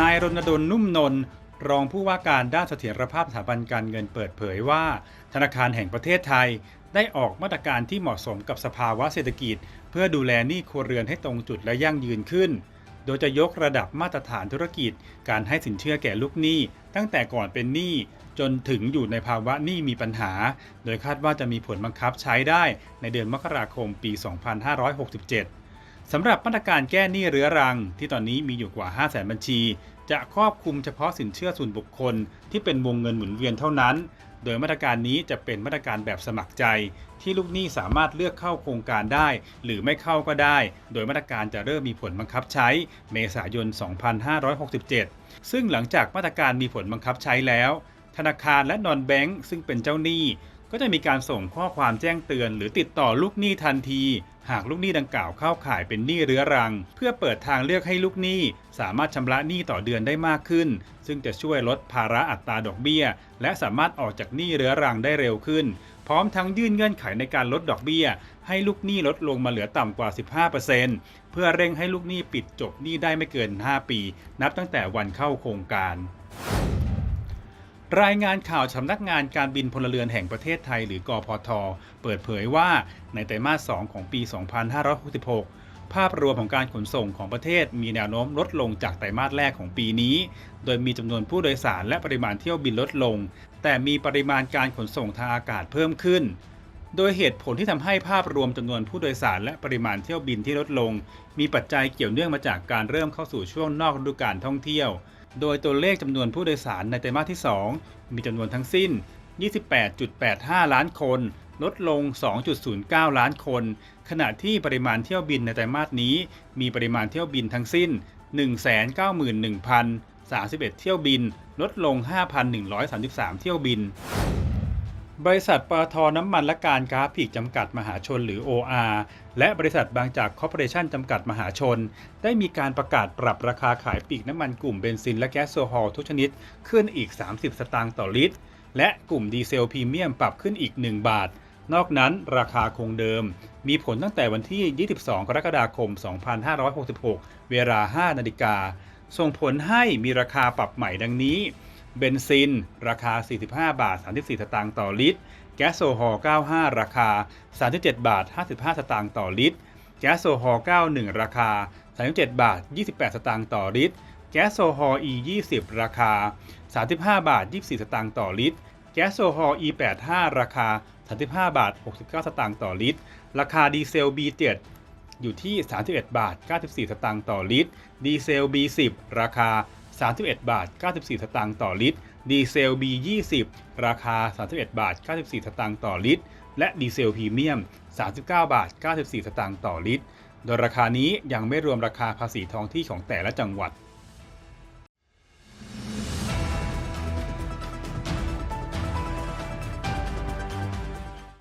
นายรณดลนุ่มนนท์รองผู้ว่าการด้านเสถียรภาพสถาบันการเงินเปิดเผยว่า ธนาคารแห่งประเทศไทย ได้ออกมาตรการที่เหมาะสมกับสภาวะเศรษฐกิจ เพื่อดูแลหนี้ครัวเรือนให้ตรงจุดและยั่งยืนขึ้น โดยจะยกระดับมาตรฐานธุรกิจ การให้สินเชื่อแก่ลูกหนี้ ตั้งแต่ก่อนเป็นหนี้จนถึงอยู่ในภาวะหนี้มีปัญหา โดยคาดว่าจะมีผลบังคับใช้ได้ในเดือนมกราคมปี 2567 สำหรับมาตรการแก้หนี้เรื้อรัง ที่ตอนนี้มีอยู่กว่า 5 0 0 0 0 0 บัญชี จะครอบคลุมเฉพาะสินเชื่อส่วนบุคคล ที่เป็นวงเงินหมุนเวียนเท่านั้น โดยมาตรการนี้จะเป็นมาตรการแบบสมัครใจ ที่ลูกหนี้สามารถเลือกเข้าโครงการได้ หรือไม่เข้าก็ได้ โดยมาตรการจะเริ่มมีผลบังคับใช้ เมษายน 2567 ซึ่งหลังจากมาตรการมีผลบังคับใช้แล้ว ธนาคารและนอนแบงก์ซึ่งเป็นเจ้าหนี้ ก็จะมีการส่งข้อความแจ้งเตือน หรือติดต่อลูกหนี้ทันที หากลูกหนี้ดังกล่าวเข้าข่ายเป็นหนี้เรื้อรัง เพื่อเปิดทางเลือกให้ลูกหนี้ สามารถชำระหนี้ต่อเดือนได้มากขึ้น ซึ่งจะช่วยลดภาระอัตราดอกเบี้ย และสามารถออกจากหนี้เรื้อรังได้เร็วขึ้น พร้อมทั้งยื่นเงื่อนไขในการลดดอกเบี้ย ให้ลูกหนี้ลดลงมาเหลือต่ำกว่า 15%เพื่อเร่งให้ลูกหนี้ปิดจบหนี้ได้ไม่เกิน 5 ปี นับตั้งแต่วันเข้าโครงการ รายงานข่าวสำนักงานการบินพลเรือนแห่งประเทศไทยหรือกอพท เปิดเผยว่าในไตรมาส 2 ของปี 2566 ภาพรวมของการขนส่งของประเทศมีแนวโน้มลดลงจากไตรมาสแรกของปีนี้ โดยมีจำนวนผู้โดยสารและปริมาณเที่ยวบินลดลง แต่มีปริมาณการขนส่งทางอากาศเพิ่มขึ้น โดยเหตุผลที่ทำให้ภาพรวมจำนวนผู้โดยสารและปริมาณเที่ยวบินที่ลดลง มีปัจจัยเกี่ยวเนื่องมาจากการเริ่มเข้าสู่ช่วงนอกฤดูกาลท่องเที่ยว โดยตัวเลขจำนวนผู้โดยสารในไตรมาสที่ 2 มีจำนวนทั้งสิ้น 28.85 ล้านคน ลดลง 2.09 ล้านคน ขณะที่ปริมาณเที่ยวบินในไตรมาสนี้ มีปริมาณเที่ยวบินทั้งสิ้น 191,031 เที่ยวบิน ลดลง 5,133 เที่ยวบิน บริษัทปตทน้ำมันและการก๊าซผีกจำกัดมหาชนหรือ OR และบริษัทบางจากคอร์ปอเรชั่นจำกัดมหาชน ได้มีการประกาศปรับราคาขายปลีกน้ำมันกลุ่มเบนซินและแก๊สโซฮอลทุกชนิดขึ้นอีก 30 สตางค์ต่อลิตร และกลุ่มดีเซลพรีเมียมปรับขึ้นอีก 1 บาท นอกนั้นราคาคงเดิม มีผลตั้งแต่วันที่ 22 กรกฎาคม 2566 เวลา 5 นาฬิกา ส่งผลให้มีราคาปรับใหม่ดังนี้ เบนซิน ราคา 45 บาท 34 สตางค์ต่อลิตร แก๊สโซฮอล์95 ราคา 37 บาท 55 สตางค์ต่อลิตร แก๊สโซฮอล์91 ราคา 37 บาท 28 สตางค์ต่อลิตร แก๊สโซฮอล์ E 20ราคา 35 บาท 24 สตางค์ต่อลิตร แก๊สโซฮอล์ E 85ราคา 35 บาท 69 สตางค์ต่อลิตร ราคาดีเซล B7 อยู่ที่ 31 บาท 94 สตางค์ต่อลิตร ดีเซล B10 ราคา 31 บาท 94 สตางค์ต่อลิตร ดีเซล B20 ราคา 31 บาท 94 สตางค์ต่อลิตร และดีเซลพรีเมียม 39 บาท 94 สตางค์ต่อลิตร โดยราคานี้ยังไม่รวมราคาภาษีท้องที่ของแต่ละจังหวัด